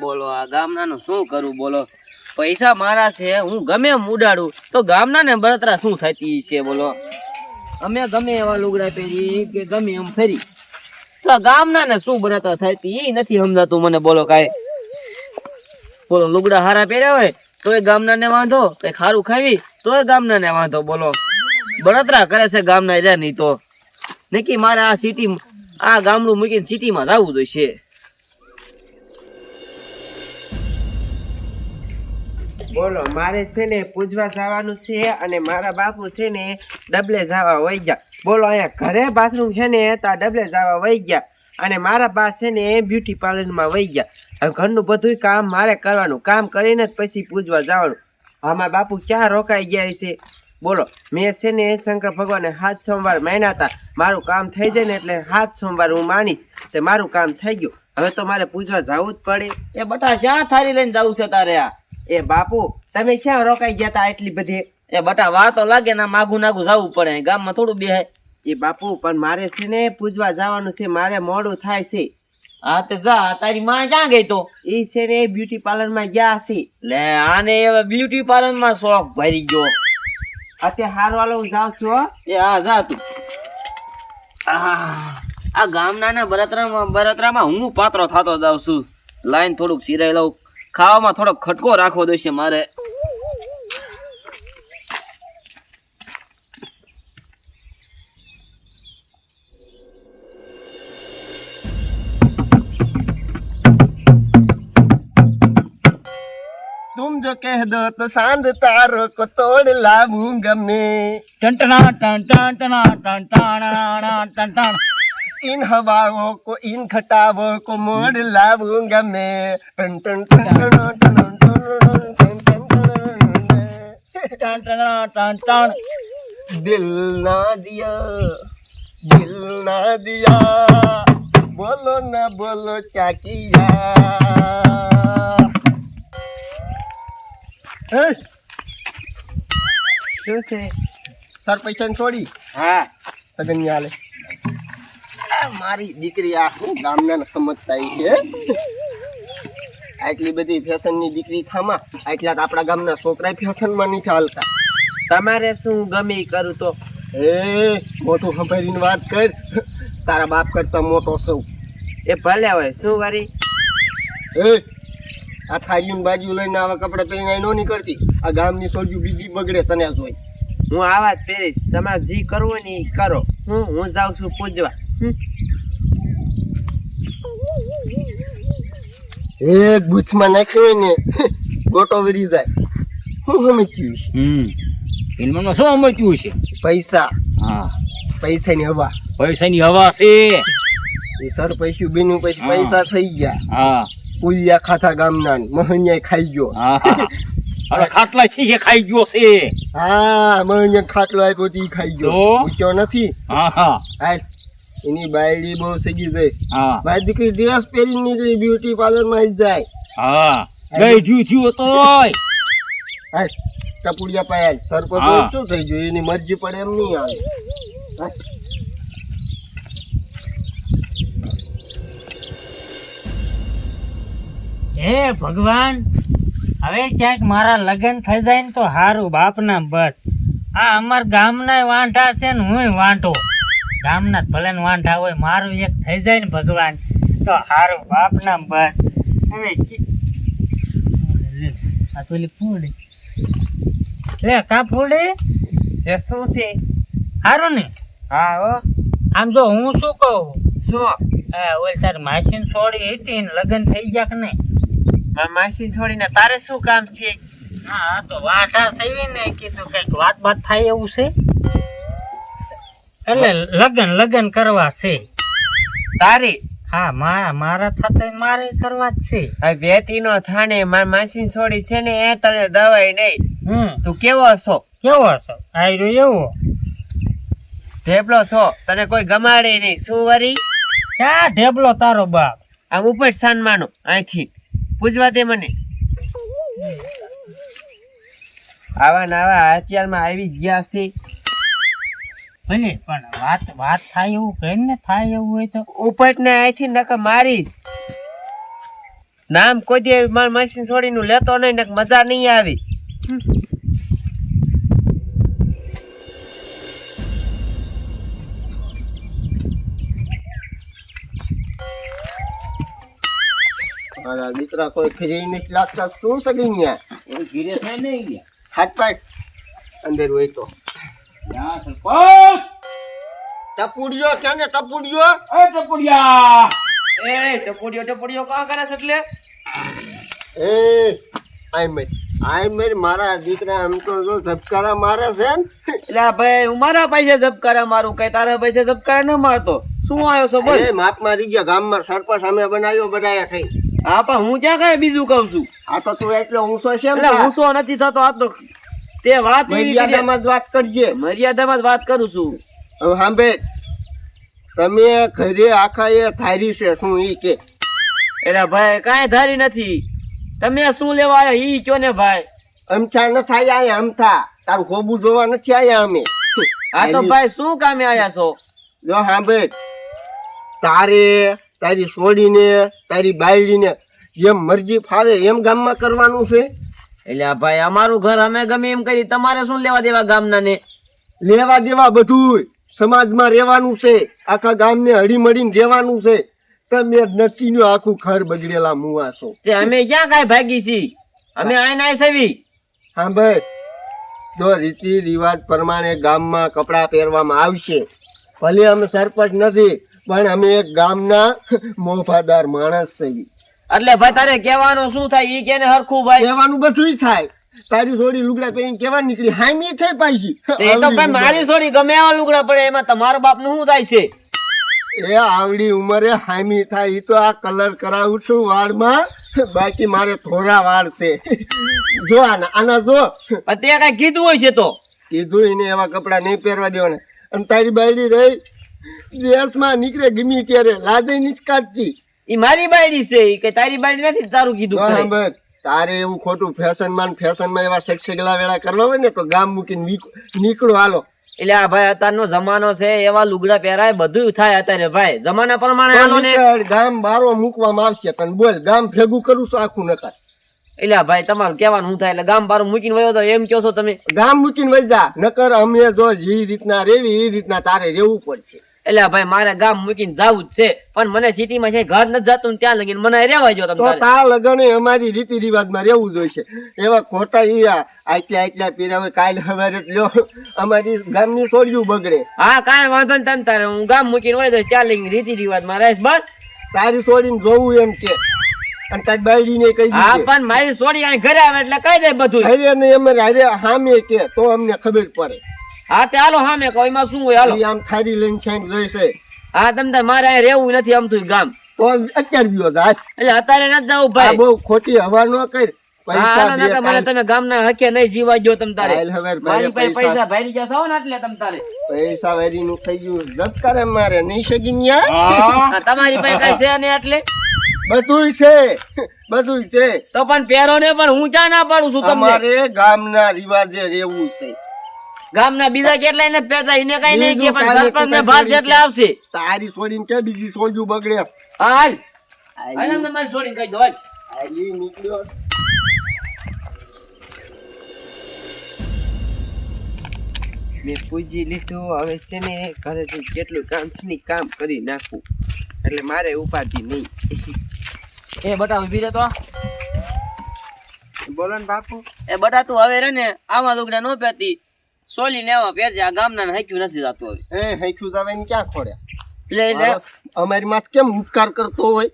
બોલો, આ ગામનાનું શું કરું બોલો? પૈસા મારા છે, હું ગમે એમ ઉડાડું. તો ગામના ને બળતરા શું થતી છે બોલો? અમે ગમે એવા લુગડા પહેરી કે ગમે એમ ફેરી. તો ગામના ને શું બળતરા થતી એ નથી સમજાતું મને, બોલો કાંઈ. બોલો, લુગડા હારા પહેર્યા હોય, તોય ગામના ને વાંધો. કઈ ખારું ખાવી, તોય ગામના ને વાંધો, બોલો. બળતરા કરે છે ગામના રહ્યા નહીં તો. નક્કી મારે આ સિટી આ ગામડું મૂકીને સિટીમાં જવું જોઈશે. બોલો, મારે છે ને પૂજવા જવાનું છે અને મારા બાપુ છે ને ડબલે જવા વહી ગયા. બોલો, અહીંયા ઘરે બાથરૂમ છે ને તો ડબલે જવા વહી ગયા. અને મારા બા છે ને બ્યુટી પાર્લરમાં વહી ગયા. હવે ઘરનું બધું કામ મારે કરવાનું. કામ કરીને જ પછી પૂજવા જવાનું. હા બાપુ ક્યાં રોકાઈ ગયા છે બોલો મેં છે ને શંકર ભગવાને હાથ સોમવાર માન્યા હતા. મારું કામ થઈ જાય ને એટલે હાથ સોમવાર હું માનીશ તે મારું કામ થઈ ગયું. હવે તો મારે પૂજવા જવું જ પડે. એ બટા શા થારી લઈને જવું છે તારે આ? એ બાપુ તમે ક્યાં રોકાઈ ગયા તા એટલી બધી? એ બટા વાર તો લાગે ના માગું નાગું જવું પડે. ગામમાં થોડું બે એ બાપુ પણ મારે છે ને પૂજવા જવાનું છે મારે મોડું થાય છે. હા તે જા તારી માં ક્યાં ગઈ તો? એ છે ને બ્યુટી પાર્લરમાં ગયા છે. લે આને બ્યુટી પાર્લરમાં શોખ ભરી ગયો. અત્યારે હાર વાળો હું જાઉં છું. એ, હા, જા તું. આ ગામના ને બરતરા બરતરામાં હું પાત્રો થતો જાઉં છું. લાઈન થોડુંક સિરાઈ લઉં. ખાવામાં થોડોક ખટકો રાખવો દેશે મારે. जो कह दो तो सांध तारो को तोड़ ला मैं। टंटना टन टंटना टन टन इन हवाओं को इन खटावों को मोड़ ला मैं। टन टन टन टन टन टन टन टन टन टन दिल ना दिया दिल ना दिया। बोलो ना बोलो क्या किया? શું છે? સર પૈસા છોડી. હા. સગન હાલે. આ મારી દીકરી આ શું ગામના સમજતા છે. આટલી બધી ફેશનની દીકરી થામાં આટલા તો આપણા ગામના છોકરા ફેશનમાં નહીં ચાલતા તમારે શું ગમે કરું તો? એ મોટું સંભાળીને વાત કર. તારા બાપ કરતા મોટો સૌ એ ભલે હોય શું વરી? એ આ થાળીયું બાજુ લઈને આવા કપડાં પહેરીને અહીં નો નીકળતી. આ ગામની સોજુ બીજી બગડે તને જોઈ. હું આવા જ પહેરીશ. તમારે જે કરવું ને એ કરો. હું હું જાઉં છું પૂજવા. એક ગુચ્છમાં નાખ્યો હોય ને ગોટો વરી જાય. હું સમજ્યું છે? હમ. ફિલ્મમાં શું સમજ્યું છે? પૈસા. હા. પૈસાની હવા. પૈસાની હવા છે. એ સર પૈસું બીનું પછી પૈસા થઈ ગયા. હા. પુલિયા ખાતા ગામના મહણિયા ખાઈ ગયો. હવે ખાટલા છે ખાઈ ગયો છે. હા મહણિયા ખાટલો આપ્યો તો ખાઈ ગયો? મૂક્યો નથી? હા હા હાલ એની બાયડી બહુ સગી જાય હા. મારી દીકરી દિવસ પહેરી નીકળી બ્યુટી પાર્લરમાં જાય. હા. ગઈ જ્યું થયું તોય. હાલ ટપુડિયા પાયા સરપંચ. શું થઈ ગયું? એની મરજી પડે એમ નહીં આવે. હે ભગવાન હવે ક્યાંક મારા લગ્ન થઈ જાય ને તો હારું બાપના બસ. આ અમાર ગામના વાંઢા છે ને હું વાંઢો. ગામના ભલે વાંઢા હોય મારું એક થઈ જાય ને ભગવાન તો હારું બાપના બસ. હવે આ તો ફૂડી લે કા ફૂડી એ શું છે? સારું ને? હા હો. આમ જો હું શું કહું? શું? હા ઓલ તારી માસીન છોડી હતી ને લગ્ન થઈ ગયા કે નહીં? માસી છોડીને તારે શું કામ છે? હા તો વાંઢા સવી ને કીધું કંઈક વાત વાત થાય એવું છે. એટલે લગન લગન કરવા છે. તારે? હા મારા મારા થતે મારે કરવા જ છે. આ વેતી નો થાણે માર માસી છોડી છે ને એ તને દવાઈ નહીં. હમ. તું કેવો છો? કેવો છો? આયરો એવો. ઢેબલો છો? તને કોઈ ગમાડે નહીં. શું વરી? ક્યાં ઢેબલો તારો બાપ? આમ ઉપર સાન માનો અહીંથી પૂછવા દે મને. આવા નાવા અત્યારમાં આવી ગયા છે. ભલે, પણ વાત વાત થાય એવું કઈ ને થાય એવું હોય તો. ઉપટ ને અહીંથી નખ મારીશ. નામ કોઈ દે, માર મશીન છોડીનું લેતો નહીં, નકર મજા નહીં આવી. મારા દીકરા કોઈ ફ્રી નથી લાગતા શું સગી ન્યા? ઘીરે થાય નહીં ગયા હાથ પાટ અંદર હોય તો. ટપુડિયો ક્યાં ને ટપુડિયો? એ ટપુડિયા! એ ટપુડિયો ટપુડિયો કા કરે છે એટલે? એ આઈ મે આઈ મે મારા દીકરા આમ તો જો ઝબકારા મારે છે ને. એટલે ભાઈ હું મારા પૈસે ઝબકારા મારું કઈ તારા પૈસે ઝબકારા ન મારતો. શું આવ્યો છો બોલ. એ માપ મારી ગયો ગામમાં સરપંચ અમે બનાવ્યો બધાએ થઈ હા પણ હું ક્યાં કઈ બીજું કઉ છું? આ તો તું એટલો ઊંચો છે એટલે? હું નથી થતો આ તો તે વાત મર્યાદામાં જ વાત કરજે. મર્યાદામાં જ વાત કરું છું. હવે સાંભે તમે ઘરે આખા એ થારી છે શું ઈ કે? એટલે ભાઈ કાંઈ ધારી નથી. તમે શું લેવા આવ્યા? ઈ કયો ને ભાઈ? અમથા ન થાય આયા અમથા તારું ખોબું જોવા નથી આયા અમે. આ તો ભાઈ શું કામે આયા છો? જો સાંભે તારે તારી સોડીને તારી બાયડીને જેમ મરજી ફાવે એમ ગામમાં કરવાનું છે. એટલે આ ભાઈ અમારું ઘર અમે ગમે એમ કરી તમારે શું લેવા દેવા ગામના ને લેવા દેવા બધું સમાજમાં રહેવાનું છે આખા ગામને હળી મળીને રહેવાનું છે. તમે નક્કીનું આખું ઘર બગડેલા મુવા છો. તે અમે ક્યાં કાંઈ ભાગી છી અમે આય નાય સેવી ભાઈ જો રીતિ રિવાજ પ્રમાણે ગામમાં કપડાં પહેરવામાં આવશે ભલે અમે સરપંચ નથી પણ અમે એક ગામના મોફાદાર માણસ છીએ એટલે ભાઈ તારે કહેવાનું શું થાય? ઈ કેને હરખું ભાઈ? કહેવાનું બધું થાય. તારી સોડી લુગડા પહેરીને કેવા નીકળી? હામી થઈ પાછી. એ તો ભાઈ મારી છોડી ગમે એવા લુગડા પડે એમાં તમારો બાપનું શું થાય છે? એ આવડી ઉંમરે હામી થાય. ઈ તો આ કલર કરાવું છું વાળમાં. બાકી મારે થોડા વાળ છે. જો આના આના જો. અત્યારે કઈ કીધું હોય છે તો? કીધું એને એવા કપડા નહીં પહેરવા દેવાના. અને તારી બાયડી રહી. ડ્રેસમાં નીકળે ગમી ત્યારે લાજે નિષ્કાટતી ઈ મારી બાયડી છે ઈ કઈ તારી બાયડી નથી તારું કીધું જો તારે એવું ખોટું ફેશનમાં એવા સેક્સેગલા વેળા કરવા હોય ને તો ગામ મૂકીને નીકળો હાલો. એટલે આ ભાઈ અત્યારનો જમાનો છે એવા લુગડા પહેરાય બધું થાય અત્યારે ભાઈ. જમાના પ્રમાણે હાલો ને. ગામ બારો મૂકવામાં આવશે પણ બોલ ગામ ભેગું કરું છું આખું નકાર. એટલે ભાઈ તમારું કહેવાનું શું થાય એટલે ગામ બારું મૂકીને વયો તો એમ કહો છો તમે. ગામ મૂકીને વઈ જા નકર અમે જો જે રીતના રેવી એ રીતના તારે રહેવું પડશે. એટલે ભાઈ મારે ગામ મૂકીને જવું જ છે. પણ મને સિટીમાં છે ઘર નથી જતું ત્યાં લગીને મને રહેવા જો તો તા લગન અમારી રીતિ રિવાજમાં રહેવું જોઈએ એવા ખોટા ઈ આ આટલા આટલા પીરાવે કાલ અમારે લ્યો. અમારી ગામની સોડિયું બગડે. હા કાંઈ વાંધો નહીં તમે તારે. હું ગામ મૂકીને હોય તો ત્યાં લગીને રીતિ રિવાજમાં રહીશ બસ. તારી છોડીને જોવું એમ કે. અને તારી બાયડીને કહી હા પણ મારી સોડી અહીં ઘરે આવે એટલે કહી દે બધું અરે ને અમારે અરે હામે કે તો અમને ખબર પડે. હા તે હાલો હા મેં કહું એમાં શું હોય હાલો. આમ થારી લઈને છાંય જઈશે હા તમ તાર મારે અહીં રહેવું નથી આમતું ગામ. તો અત્યારે ગયો જા એટલે અત્યારે નથી જવું ભાઈ. બહુ ખોટી હવા ન કર. પૈસા દે મને. તમે ગામના હકે નહીં જીવા ગયો તમ તારે. મારી પાસે પૈસા. ભરી ગયા છો ને એટલે તમ તારે. પૈસા વેરીનું થઈ ગયું. જબ કરે મારે નહીં સગી ન્યા હા, તમારી પાસે કઈ છે ને એટલે બધુંય છે. બધુંય છે. તો પણ પહેરો ને પણ હું ક્યાં ના પાડું છું તમને? ગામ ગામના રિવાજે રહેવું છે. ગામના બીજા કેટલાય ને પેતા એને કઈ નહીં કે પણ સરપંચ ને ભાર એટલે આવશે તારી છોડીને કે બીજી સોજુ બગડે. હાલ. હાલ. મને મારી છોડીને કહી દો હાલ. આલી નીકળ્યો. મેં પૂજી લીધું હવે છે ને ઘરેથી જેટલું કામ છે ને કામ કરી નાખું. એટલે મારે ઉપાધિ નહીં. એ બટા ઊભી રહે તો? બોલો ને બાપુ. એ બટા તું હવે રે ને આમાં લુગડા નો પહેરતી સોલી ને આવા પહેરજે આ ગામના હાક્યું નથી જાતું હવે. એ હેખ્યું જાવે ને ક્યાં ખોડ્યા એટલે અમારી માથ કેમ ઉપકાર કરતો હોય?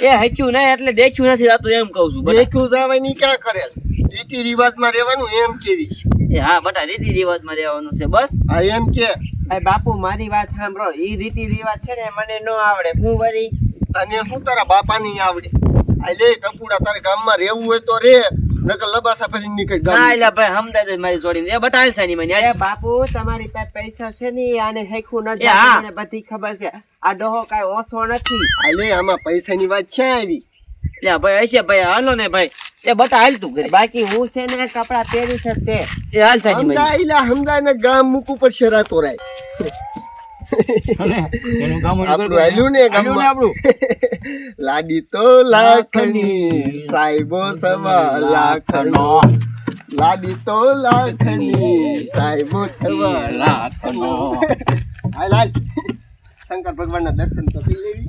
એ હૈક્યું નહીં એટલે દેખ્યું નથી જાતું એમ કહું છું. દેખ્યું જાવે ની ક્યાં કરે રીતિ રિવાજમાં રહેવાનું એમ કેવી એ હા બટા રીતિ રિવાજમાં રહેવાનું છે બસ. હા એમ કે. ભાઈ બાપુ મારી વાત સાંભળો. એ રીતિ રિવાજ છે ને મને ન આવડે. હું વરી તને હું તારા બાપા નહીં આવડે? આ લે ટપુડા તારે ગામમાં રહેવું હોય તો રે. નકર લબાસા ફરીને નીકળ ના ગામ ભાઈ હમદાય દે મારી છોડીને એ બટા સાની મને. એ બાપુ તમારી પાસે પૈસા છે ને આને હેખું ન જાય મને બધી ખબર છે. આ ડોહો કાઈ ઓછો નથી. અલે આમાં પૈસાની વાત છે આવી. એટલે ભાઈ હશે ભાઈ હાલો ને ભાઈ. એ બટા હાલ તું ઘરે. બાકી હું છે ને કપડા પહેરી છે તે એ હાલ સાજી સમજાયેલા સમજાય ગામ મૂકું પર શેરા તોરાય લાડી તો લાખની સાહેબો સવા લાખનો. લાડી તો લાખની સાહેબો સવા લાખનો. હાય લાલ શંકર ભગવાનના દર્શન તો કરી લેવી